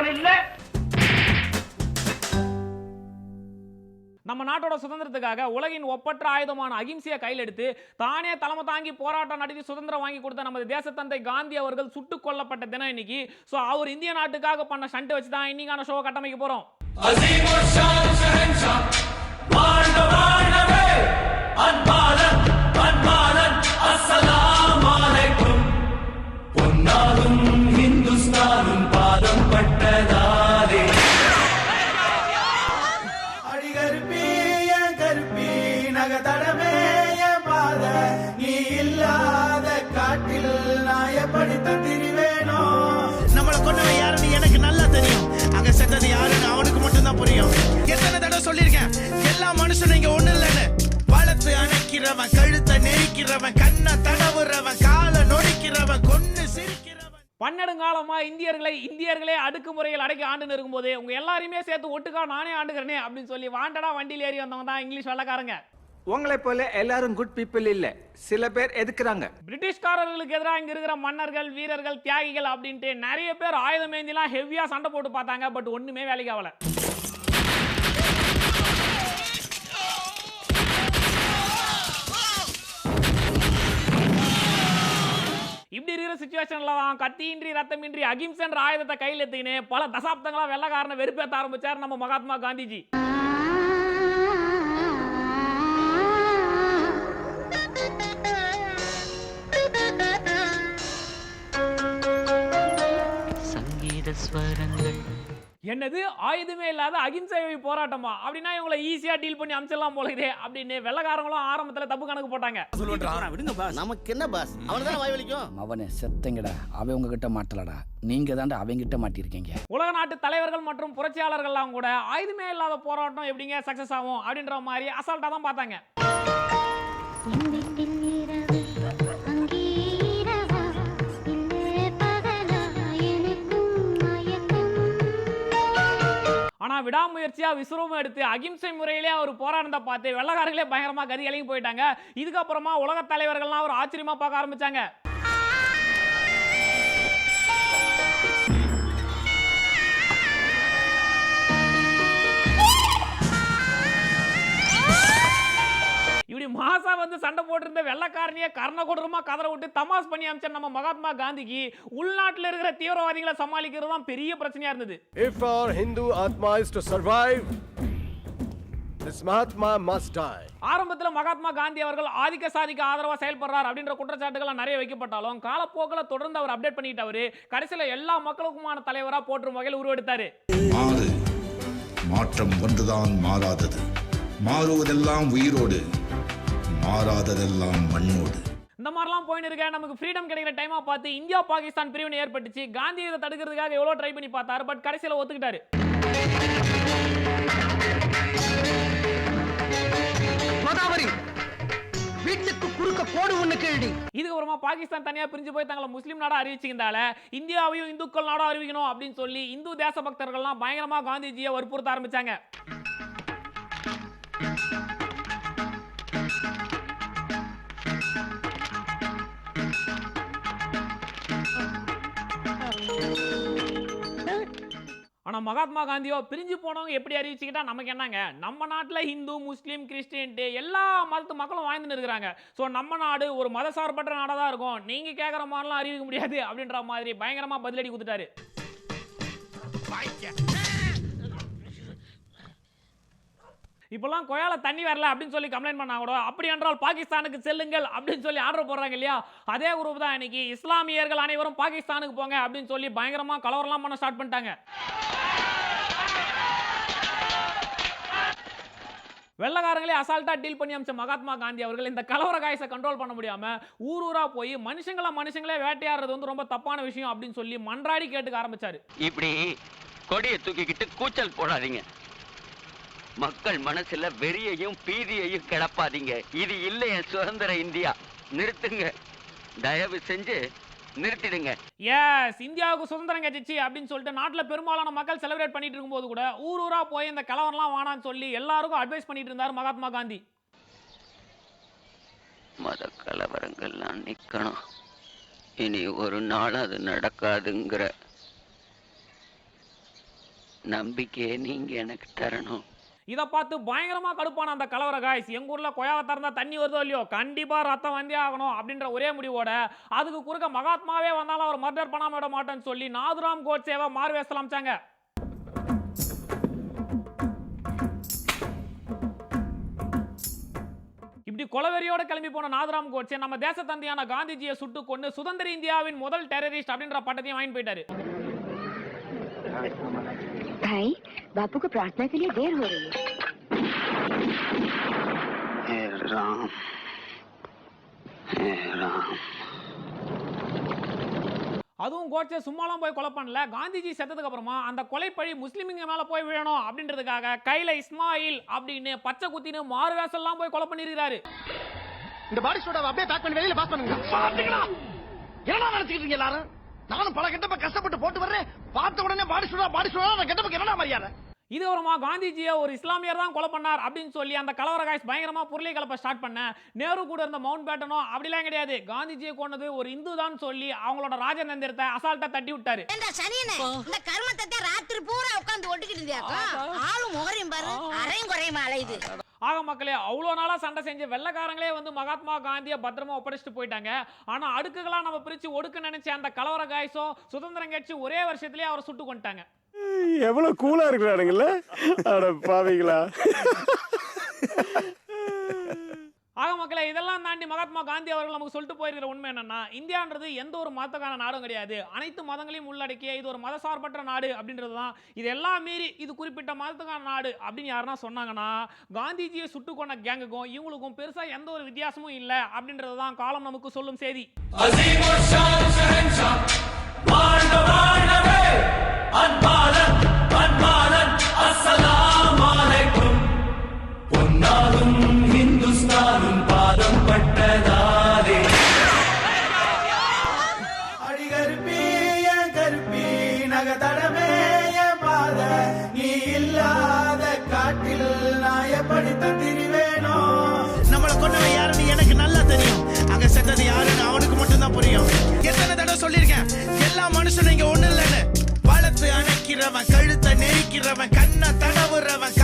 ஈமான் இல்ல நம்ம நாட்டோட சுதந்திரத்துக்காக உலகின் ஒப்பற்ற ஆயுதமான அகிம்சையை கையில் எடுத்து தானே தலைமை தாங்கி போராட்டம் நடத்தி சுதந்திரம் வாங்கி கொடுத்த நமது தேசத்தந்தை காந்தி அவர்கள் சுட்டுக் கொல்லப்பட்ட தினம் இன்னைக்கு. ஸோ அவர் இந்திய நாட்டுக்காக பண்ண சண்டை வச்சு தான் இன்னைக்கான ஷோவை கட்டமைக்க போறோம். அடி நான் திரிவேனோ நம்மளை கொண்டவன் யாருன்னு எனக்கு நல்லா தெரியும். அங்க செத்தது யாருன்னு அவனுக்கு மட்டும்தான் புரியும். எத்தனை தடவை சொல்லியிருக்கேன்? எல்லா மனுஷனும் இங்க ஒண்ணு இல்லைன்னு. வளர்த்து அணைக்கிறவன் கழுத்தை நெரிக்கிறவன் கண்ணை தடவுறவன் காலை நொடிக்கிறவன் கொன்னு சிரிக்கிறவன். பன்னெடுங்காலமா இந்தியர்களை இந்தியர்களே அடுக்குமுறையில் அடக்கி ஆண்டுன்னு இருக்கும்போது உங்க எல்லாரையுமே சேர்த்து ஒட்டுக்கா நானே ஆண்டுகிறனே அப்படின்னு சொல்லி வாண்டடா வண்டியில் ஏறி வந்தவங்க தான் இங்கிலீஷ் வெள்ளக்காரங்க. உங்களை போல எல்லாரும் குட் பீப்புள் இல்ல. சில பேர் எதுக்குறாங்க? பிரிட்டிஷ்காரர்களுக்கு எதிராக இங்க இருக்கிற மன்னர்கள் வீரர்கள் தியாகிகள் அப்படின்ட்டு நிறைய பேர் ஆயுதம் ஏந்திலாம் ஹெவியா சண்டை போட்டு பார்த்தாங்க பட் ஒண்ணுமே வேலைக்கு ஆகல. இப்படி இருக்கிற சுச்சுவேஷன்ல தான் கத்தியின்றி ரத்தமின்றி அகிம்சன்ற ஆயுதத்தை கையில் எடுத்துக்கினே பல தசாப்தங்களா வெள்ளக்காரனை வெறுப்பேற்ற ஆரம்பிச்சார் நம்ம மகாத்மா காந்திஜி. ஸ்வரங்கள். என்னது? ஆயுதமே இல்லாத அகிம்சை வழி போராட்டமா? அப்படின்னா இவங்களை ஈஸியா டீல் பண்ணி அமிச்சிடலாம் போல இதே அப்படின்னு வெள்ளக்காரங்களும் ஆரம்பத்துல தப்பு கணக்கு போட்டாங்க. நமக்கு என்ன பாஸ் தானே வாய் வலிக்கும்? அவனே செத்தங்கடா. அவன் உங்ககிட்ட மாட்டலடா. நீங்க தாண்டா அவங்கிட்ட மாட்டிருக்கீங்க உலக நாட்டு தலைவர்கள் மற்றும் புரட்சியாளர்கள்லாம் கூட ஆயுதமே இல்லாத போராட்டம் எப்படிங்க சக்சஸ் ஆகும் அப்படின்ற மாதிரி அசால்ட்டா தான் பார்த்தாங்க. ஆனால் விடாமுயற்சியாக விஸ்வரூபம் எடுத்து அகிம்சை முறையிலே அவர் போராடுறத பார்த்து வெள்ளக்காரர்களே பயங்கரமா கதி போயிட்டாங்க. இதுக்கப்புறமா உலக தலைவர்கள்லாம் அவர் ஆச்சரியமா பார்க்க ஆரம்பிச்சாங்க. இப்படி மாசா வந்து சண்டை போட்டிருந்த வெள்ளக்காரனையே கர்ண கொடூரமா கதற விட்டு தமாஸ் பண்ணி அமைச்ச நம்ம மகாத்மா காந்திக்கு. உள்நாட்டில் இருக்கிற தீவிரவாதிகளை சமாளிக்கிறது தான் பெரிய பிரச்சனையா இருந்தது. If our Hindu Atma is to survive, this Mahatma must die. ஆரம்பத்தில் மகாத்மா காந்தி அவர்கள் ஆதிக்க சாதிக்கு ஆதரவா செயல்படுறார் அப்படின்ற குற்றச்சாட்டுகள் நிறைய வைக்கப்பட்டாலும் காலப்போக்கில் தொடர்ந்து அவர் அப்டேட் பண்ணிக்கிட்டவர் கடைசியில எல்லா மக்களுக்குமான தலைவரா போற்றும் வகையில் உருவெடுத்தாரு. மாறு மாற்றம் ஒன்றுதான் மாறாதது. மாறுவதெல்லாம் உயிரோடு மாறாததெல்லாம் மண்ணோடு. இந்த மாதிரிலாம் போயின்னு இருக்க நமக்கு ஃப்ரீடம் கிடைக்கிற டைமா பார்த்து இந்தியா பாகிஸ்தான் பிரிவினை ஏற்பட்டுச்சு. காந்தி இதை தடுக்கிறதுக்காக எவ்வளோ ட்ரை பண்ணி பார்த்தாரு பட் கடைசியில் ஒத்துக்கிட்டாரு. கோதாவரி வீட்டுக்கு குறுக்க கோடு ஒண்ணு கேள்வி இதுக்கப்புறமா பாகிஸ்தான் தனியா பிரிஞ்சு போய் தங்களை முஸ்லீம் நாடா அறிவிச்சிருந்தால இந்தியாவையும் இந்துக்கள் நாடா அறிவிக்கணும் அப்படின்னு சொல்லி இந்து தேச பக்தர்கள்லாம் பயங்கரமா காந்திஜியை வற்புறுத்த ஆரம்பிச்சாங்க. ஆனால் மகாத்மா காந்தியோ பிரிஞ்சு போனவங்க எப்படி அறிவிச்சுக்கிட்டா நமக்கு என்னங்க? நம்ம நாட்டில் ஹிந்து முஸ்லீம் கிறிஸ்டின்ட்டு எல்லா மதத்து மக்களும் வாழ்ந்துட்டு இருக்கிறாங்க. ஸோ நம்ம நாடு ஒரு மத சார்பற்ற நாடாக தான் இருக்கும். நீங்கள் கேட்குற மாதிரிலாம் அறிவிக்க முடியாது அப்படின்ற மாதிரி பயங்கரமாக பதிலடி கொடுத்துட்டாரு. இப்பெல்லாம் கொயால தண்ணி வரல அப்படின்னு சொல்லி கம்ப்ளைண்ட் பண்ணாங்க கூட. அப்படி என்றால் பாகிஸ்தானுக்கு செல்லுங்கள் அப்படின்னு சொல்லி ஆர்டர் போடுறாங்க இல்லையா? அதே குரூப் தான் இன்னைக்கு. இஸ்லாமியர்கள் அனைவரும் பாகிஸ்தானுக்கு போங்க அப்படின்னு சொல்லி பயங்கரமா கலவரம்லாம் பண்ண ஸ்டார்ட் பண்ணிட்டாங்க. வெள்ளக்காரங்களே அசால்ட்டா டீல் பண்ணி அமைச்ச மகாத்மா காந்தி அவர்கள் இந்த கலவர காயசை கண்ட்ரோல் பண்ண முடியாம ஊர் ஊரா போய் மனுஷங்களை மனுஷங்களே வேட்டையாடுறது வந்து ரொம்ப தப்பான விஷயம் அப்படின்னு சொல்லி மன்றாடி கேட்டுக்க ஆரம்பிச்சாரு. இப்படி கொடியை தூக்கிக்கிட்டு கூச்சல் போடாதீங்க. மக்கள் மனசுல வெறியையும் பீதியையும் கிளப்பாதீங்க இது இல்லை என் சுதந்திர இந்தியா. நிறுத்துங்க. தயவு செஞ்சு நிறுத்திடுங்க. எஸ் இந்தியாவுக்கு சுதந்திரம் கிடைச்சிச்சு அப்படின்னு சொல்லிட்டு நாட்டில் பெரும்பாலான மக்கள் செலிப்ரேட் பண்ணிட்டு இருக்கும்போது கூட ஊர் ஊரா போய் இந்த கலவரம்லாம் வேணாம்னு சொல்லி எல்லாருக்கும் அட்வைஸ் பண்ணிட்டு இருந்தார் மகாத்மா காந்தி. மத கலவரங்கள்லாம் நிக்கணும். இனி ஒரு நாள் அது நடக்காதுங்கிற நம்பிக்கையை நீங்க எனக்கு தரணும். இதை பார்த்து பயங்கரமாக கடுப்பான அந்த கலவர காய்ஸ் எங்கள் ஊரில் கொயாவை திறந்தா தண்ணி வருதோ இல்லையோ? கண்டிப்பாக ரத்தம் வந்தே ஆகணும் அப்படின்ற ஒரே முடிவோட அதுக்கு குறுக்க மகாத்மாவே வந்தாலும் அவர் மர்டர் பண்ணாம விட மாட்டேன்னு சொல்லி நாதுராம் கோட்சேவை மாறு அமைச்சாங்க இப்படி கொலவெறியோட கிளம்பி போன நாதுராம் கோட்சே நம்ம தேசத்தந்தையான காந்திஜியை சுட்டு கொண்டு சுதந்திர இந்தியாவின் முதல் டெரரிஸ்ட் அப்படின்ற பட்டத்தையும் வாங்கி போயிட்டாரு. भाई बापू को प्रार्थना के लिए देर हो रही है ராம் ராம் அதுவும் கோட்சே சும்மாலாம் போய் கொலை பண்ணல காந்திஜி செத்ததுக்கு அப்புறமா அந்த கொலைப்பழி முஸ்லிம்ங்க மேல போய் விழணும் அப்படின்றதுக்காக கையில இஸ்மாயில் அப்படின்னு பச்சை குத்தின்னு மாறு வேஷம்லாம் போய் கொலை பண்ணிருக்காரு இந்த பாடி சோடாவை அப்படியே பேக் பண்ணி வெளியில பாஸ் பண்ணுங்க பாத்தீங்களா என்ன நினைச்சுக்கிட்டு இருக்கீங்க எல்லாரும் நானும் பல கெட்டப்ப கஷ்டப்பட்டு போட்டு வர்றேன் பார்த்த உடனே பாடி சோடா பாடி சோடா அந்த கெட்டப்புக்கு என்னடா மரியாதை? இது அப்புறமா காந்திஜியை ஒரு இஸ்லாமியர் தான் கொலை பண்ணார் அப்படின்னு சொல்லி அந்த கலவர காய்ஸ் பயங்கரமா பொருளை கலப்ப ஸ்டார்ட் பண்ண நேரு கூட இருந்த மவுண்ட் பேட்டனோ அப்படிலாம் கிடையாது. காந்திஜியை கொண்டது ஒரு இந்து தான் சொல்லி அவங்களோட ராஜதந்திரத்தை அசால்ட்டா தட்டி விட்டாரு. சனியனே இந்த கர்மத்தை ராத்திரி பூரா உட்கார்ந்து ஒட்டிக்கிட்டு இருந்தியாக்கா? ஆளும் முகரையும் பாரு அரையும் குறையுமா அலையுது ஆக மக்களே அவ்வளோ நாளாக சண்டை செஞ்ச வெள்ளைக்காரங்களே வந்து மகாத்மா காந்தியை பத்திரமா ஒப்படைச்சிட்டு போயிட்டாங்க. ஆனால் அடுக்குகளாக நம்ம பிரித்து ஒடுக்க நினைச்ச அந்த கலவர காய்ச்சும் சுதந்திரம் கட்சி ஒரே வருஷத்துலேயே அவரை சுட்டு கொண்டுட்டாங்க. எவ்வளவு கூலா இருக்கிறானுங்கல்ல அட பாவீங்களா மக்களே இதெல்லாம் தாண்டி மகாத்மா காந்தி அவர்கள் நமக்கு சொல்லிட்டு போயிருக்கிற உண்மை என்னன்னா இந்தியான்றது எந்த ஒரு மதத்துக்கான நாடும் கிடையாது. அனைத்து மதங்களையும் உள்ளடக்கிய இது ஒரு மதசார்பற்ற நாடு அப்படின்றது தான் இது எல்லாம் மீறி இது குறிப்பிட்ட மதத்துக்கான நாடு அப்படின்னு யாருன்னா சொன்னாங்கன்னா காந்திஜியை சுட்டு கொண்ட கேங்குக்கும் இவங்களுக்கும் பெருசா எந்த ஒரு வித்தியாசமும் இல்லை அப்படின்றது தான் காலம் நமக்கு சொல்லும் செய்தி. அன்பா அணைக்கிறவன் கழுத்தை நெரிக்கிறவன் கண்ணை தடவுறவன்.